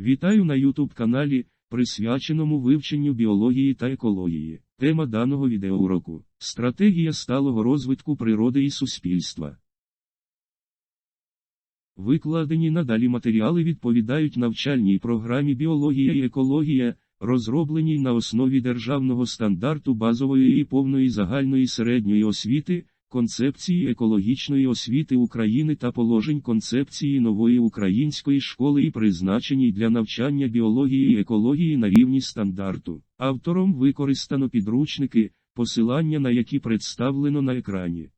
Вітаю на YouTube каналі, присвяченому вивченню біології та екології. Тема даного відеоуроку – стратегія сталого розвитку природи і суспільства. Викладені надалі матеріали відповідають навчальній програмі біологія і екологія, розробленій на основі державного стандарту базової і повної загальної середньої освіти, концепції екологічної освіти України та положень концепції нової української школи і призначеній для навчання біології і екології на рівні стандарту. Автором використано підручники, посилання на які представлено на екрані.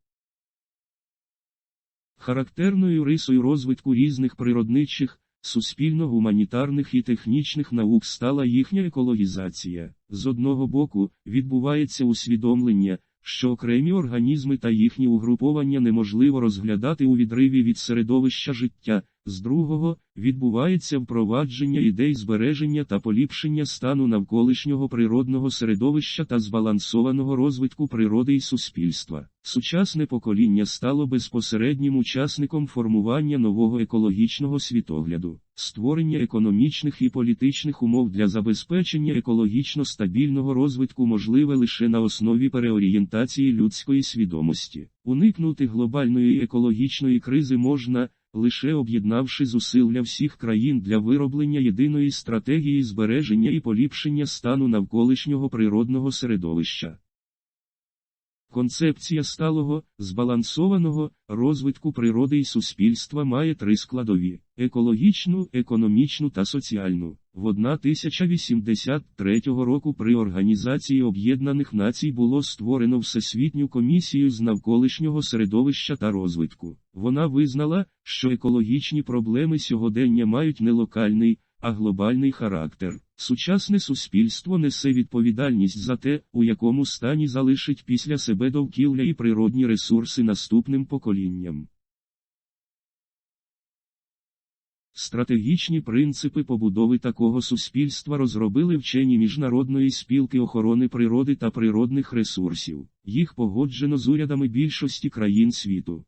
Характерною рисою розвитку різних природничих, суспільно-гуманітарних і технічних наук стала їхня екологізація. З одного боку, відбувається усвідомлення, що окремі організми та їхні угруповання неможливо розглядати у відриві від середовища життя, з другого, відбувається впровадження ідей збереження та поліпшення стану навколишнього природного середовища та збалансованого розвитку природи і суспільства. Сучасне покоління стало безпосереднім учасником формування нового екологічного світогляду, створення економічних і політичних умов для забезпечення екологічно стабільного розвитку можливе лише на основі переорієнтації людської свідомості. Уникнути глобальної екологічної кризи можна, лише об'єднавши зусилля всіх країн для вироблення єдиної стратегії збереження і поліпшення стану навколишнього природного середовища. Концепція сталого, збалансованого розвитку природи і суспільства має три складові: екологічну, економічну та соціальну. В 1083 року при Організації Об'єднаних Націй було створено Всесвітню комісію з навколишнього середовища та розвитку. Вона визнала, що екологічні проблеми сьогодення мають не локальний, а глобальний характер. Сучасне суспільство несе відповідальність за те, у якому стані залишить після себе довкілля і природні ресурси наступним поколінням. Стратегічні принципи побудови такого суспільства розробили вчені Міжнародної спілки охорони природи та природних ресурсів. Їх погоджено з урядами більшості країн світу.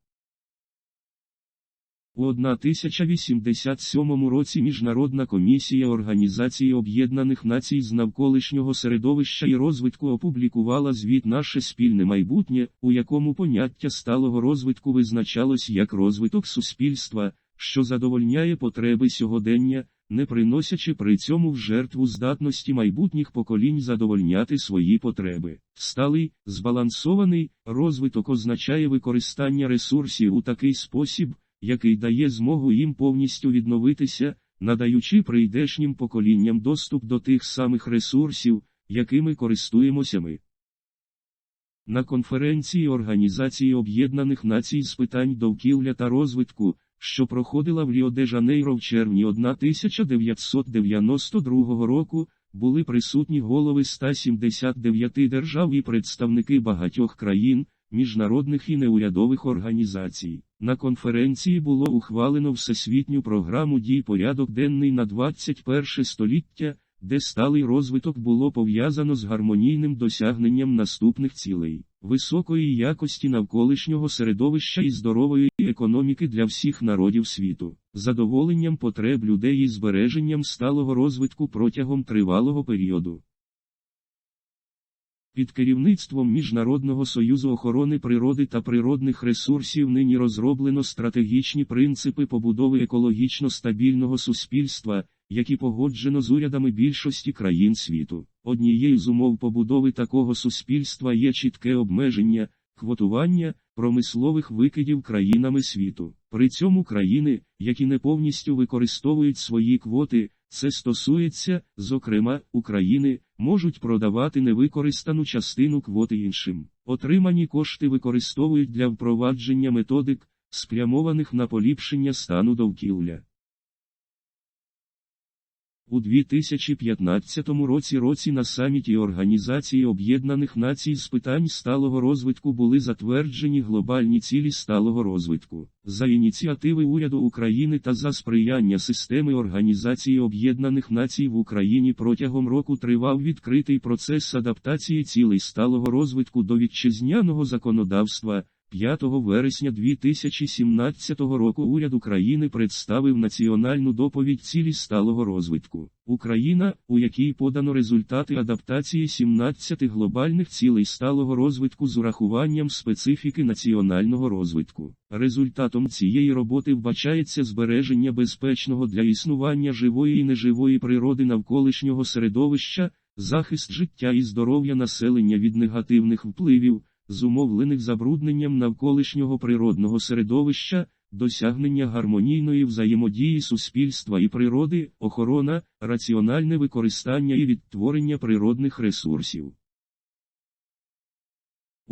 У 1087 році Міжнародна комісія Організації Об'єднаних Націй з навколишнього середовища і розвитку опублікувала звіт Наше спільне майбутнє, у якому поняття сталого розвитку визначалось як розвиток суспільства, що задовольняє потреби сьогодення, не приносячи при цьому в жертву здатності майбутніх поколінь задовольняти свої потреби. Сталий, збалансований розвиток означає використання ресурсів у такий спосіб, який дає змогу їм повністю відновитися, надаючи прийдешнім поколінням доступ до тих самих ресурсів, якими користуємося ми. На конференції Організації Об'єднаних Націй з питань довкілля та розвитку, що проходила в Ріо-де-Жанейро в червні 1992 року, були присутні голови 179 держав і представники багатьох країн, міжнародних і неурядових організацій. На конференції було ухвалено Всесвітню програму дій порядок денний на 21 століття, де сталий розвиток було пов'язано з гармонійним досягненням наступних цілей, високої якості навколишнього середовища і здорової економіки для всіх народів світу, задоволенням потреб людей і збереженням сталого розвитку протягом тривалого періоду. Під керівництвом Міжнародного союзу охорони природи та природних ресурсів нині розроблено стратегічні принципи побудови екологічно стабільного суспільства, які погоджено з урядами більшості країн світу. Однією з умов побудови такого суспільства є чітке обмеження, квотування промислових викидів країнами світу. При цьому країни, які не повністю використовують свої квоти, це стосується, зокрема, України, можуть продавати невикористану частину квоти іншим. Отримані кошти використовують для впровадження методик, спрямованих на поліпшення стану довкілля. У 2015 році році на саміті Організації Об'єднаних Націй з питань сталого розвитку були затверджені глобальні цілі сталого розвитку. За ініціативи уряду України та за сприяння системи Організації Об'єднаних Націй в Україні протягом року тривав відкритий процес адаптації цілей сталого розвитку до вітчизняного законодавства, 5 вересня 2017 року уряд України представив національну доповідь цілі сталого розвитку. Україна, у якій подано результати адаптації 17 глобальних цілей сталого розвитку з урахуванням специфіки національного розвитку. Результатом цієї роботи вбачається збереження безпечного для існування живої і неживої природи навколишнього середовища, захист життя і здоров'я населення від негативних впливів зумовлених забрудненням навколишнього природного середовища, досягнення гармонійної взаємодії суспільства і природи, охорона, раціональне використання і відтворення природних ресурсів.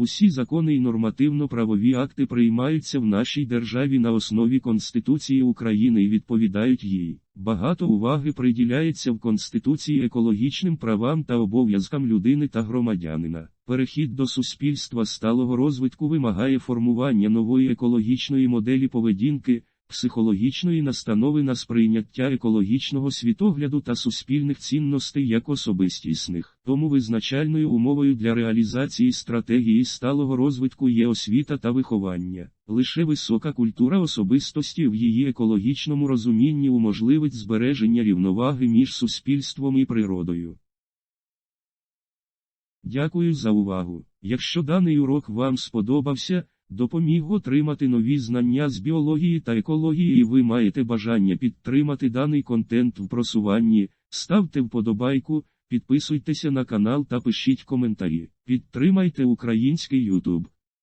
Усі закони і нормативно-правові акти приймаються в нашій державі на основі Конституції України і відповідають їй. Багато уваги приділяється в Конституції екологічним правам та обов'язкам людини та громадянина. Перехід до суспільства сталого розвитку вимагає формування нової екологічної моделі поведінки, психологічної настанови на сприйняття екологічного світогляду та суспільних цінностей як особистісних. Тому визначальною умовою для реалізації стратегії сталого розвитку є освіта та виховання. Лише висока культура особистості в її екологічному розумінні уможливить збереження рівноваги між суспільством і природою. Дякую за увагу. Якщо даний урок вам сподобався, допоміг отримати нові знання з біології та екології і ви маєте бажання підтримати даний контент в просуванні, ставте вподобайку, підписуйтеся на канал та пишіть коментарі. Підтримайте український YouTube.